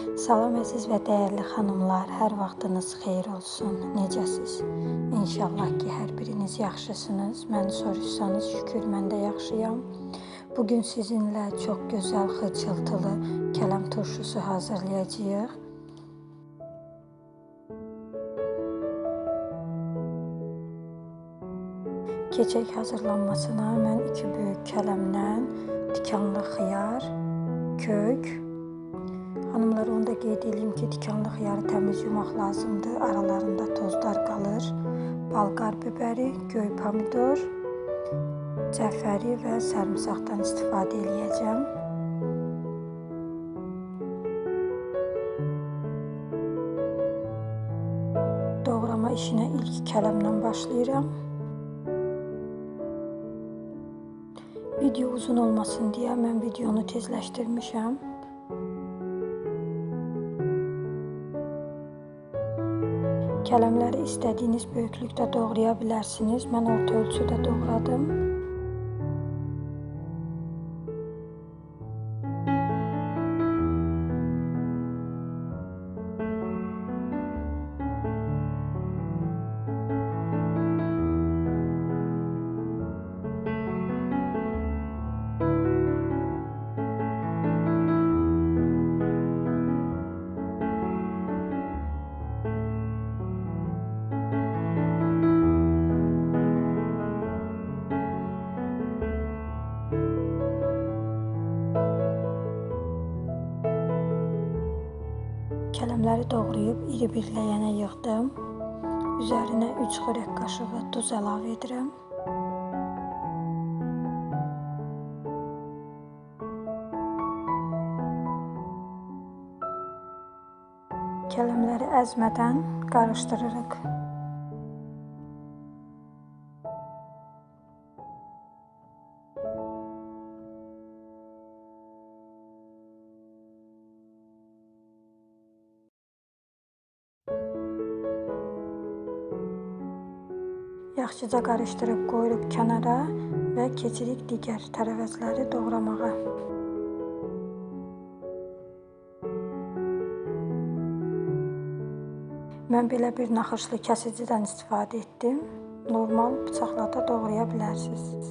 Salam əziz və dəyərli xanımlar, hər vaxtınız xeyir olsun. Necəsiz? İnşallah ki, hər biriniz yaxşısınız. Məni soruşsanız, şükür mən də yaxşıyam. Bu gün sizinlə çox gözəl xırçıltılı kələm turşusu hazırlayacağıq. Keçək hazırlanmasına mən 2 böyük kələmdən tikanlı xiyar, kök, Hanımlar, onu da qeyd edeyim ki, tikanlı xiyarı təmiz yumaq lazımdır. Aralarında tozlar qalır. Balqar bibəri, göy pomidor, cəfəri və sarımsaqdan istifadə eləyəcəm. Doğrama işinə ilk kələmdən başlayıram. Video uzun olmasın deyə mən videonu tezləşdirmişəm. Kələmləri istədiyiniz böyüklükdə doğraya bilərsiniz. Mən orta ölçüdə doğradım. Kələmləri doğrayıb iri bir ləyənə yığdım. Üzərinə 3 xörək qaşığı duz əlavə edirəm. Kələmləri əzmədən qarışdırırıq. Yaxşıca qarışdırıb qoyuruq kənara və keçirik digər tərəvəzləri doğramağa. Mən belə bir naxışlı kəsicidən istifadə etdim. Normal bıçaqla da doğraya bilərsiniz.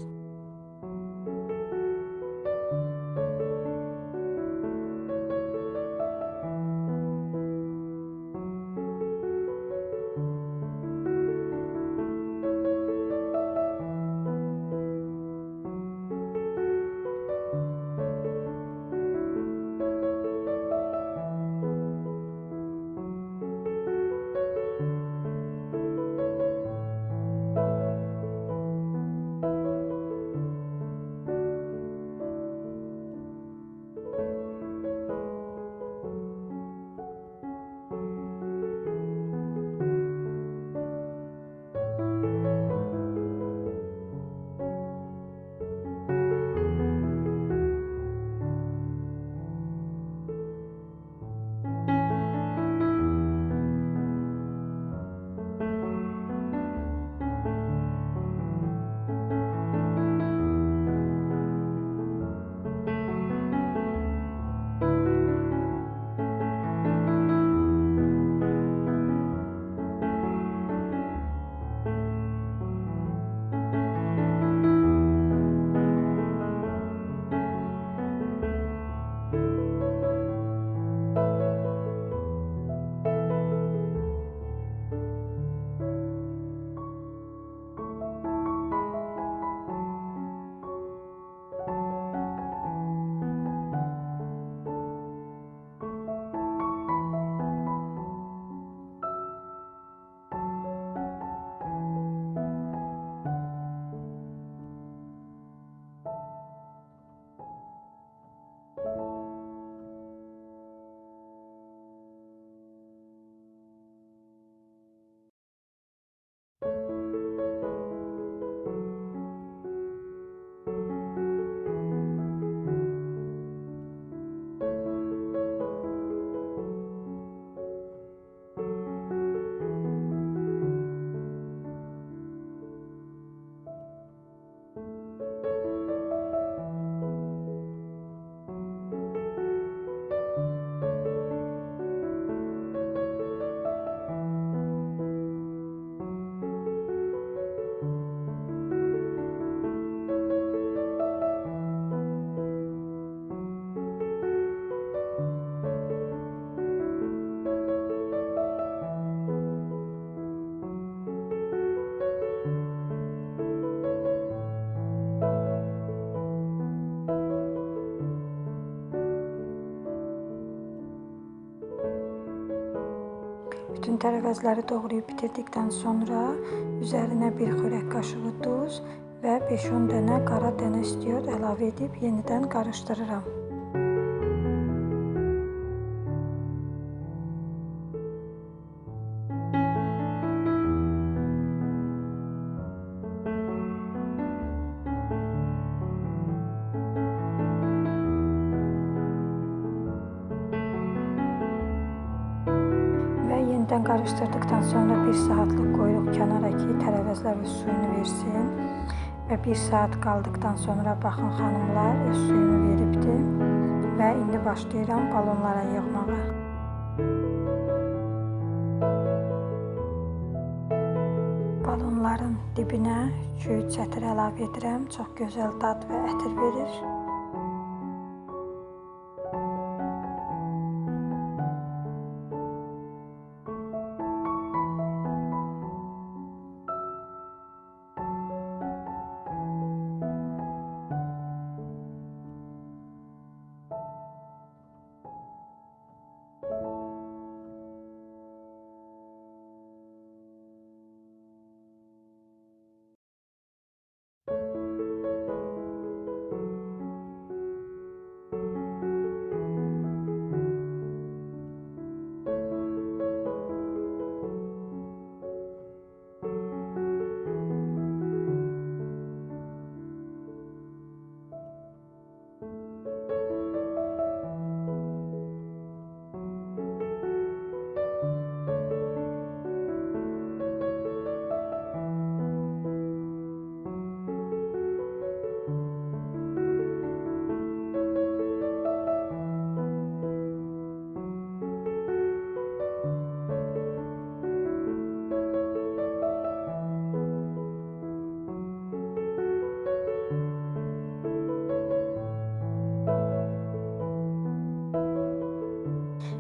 Bütün tərəvəzləri doğrayıb bitirdikdən sonra üzərinə bir xörək qaşığı duz və 5-10 dənə qara dənə istiot əlavə edib yenidən qarışdırıram. Yenidən qarışdırdıqdan sonra 1 saatlıq qoyuruq kənara ki, tərəvəzlər öz suyunu versin. Və 1 saat qaldıqdan sonra baxın xanımlar öz suyunu veribdi. Və indi başlayıram balonlara yığmağa. Balonların dibinə 2-3 çətir əlavə edirəm. Çox gözəl dad və ətir verir.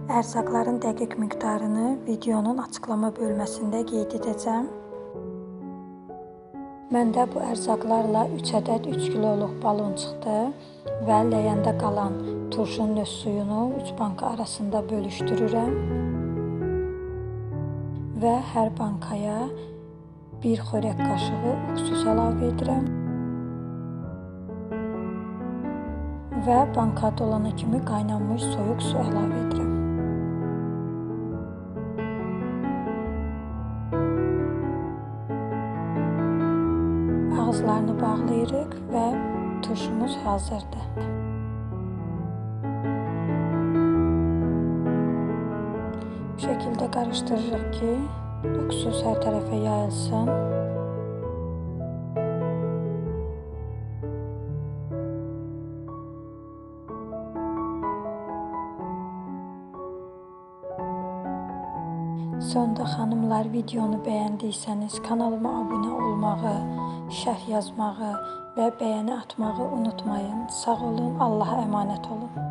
Ərzaqların dəqiq miqdarını videonun açıqlama bölməsində qeyd edəcəm. Məndə bu ərzaqlarla 3 ədəd 3 kiloluq balon çıxdı və ləyəndə qalan turşunun öz suyunu 3 banka arasında bölüşdürürəm. Və hər bankaya 1 xörək qaşığı uksus əlavə edirəm. Və banka dolana kimi qaynanmış soyuq su əlavə edirəm. Bağlayırıq və turşumuz hazırdır. Bu şəkildə qarışdırırıq ki, uksus hər tərəfə yayılsın. Sonda xanımlar videonu bəyəndiysəniz kanalıma abunə olmağı, şərh yazmağı və bəyəni atmağı unutmayın. Sağ olun, Allaha əmanət olun.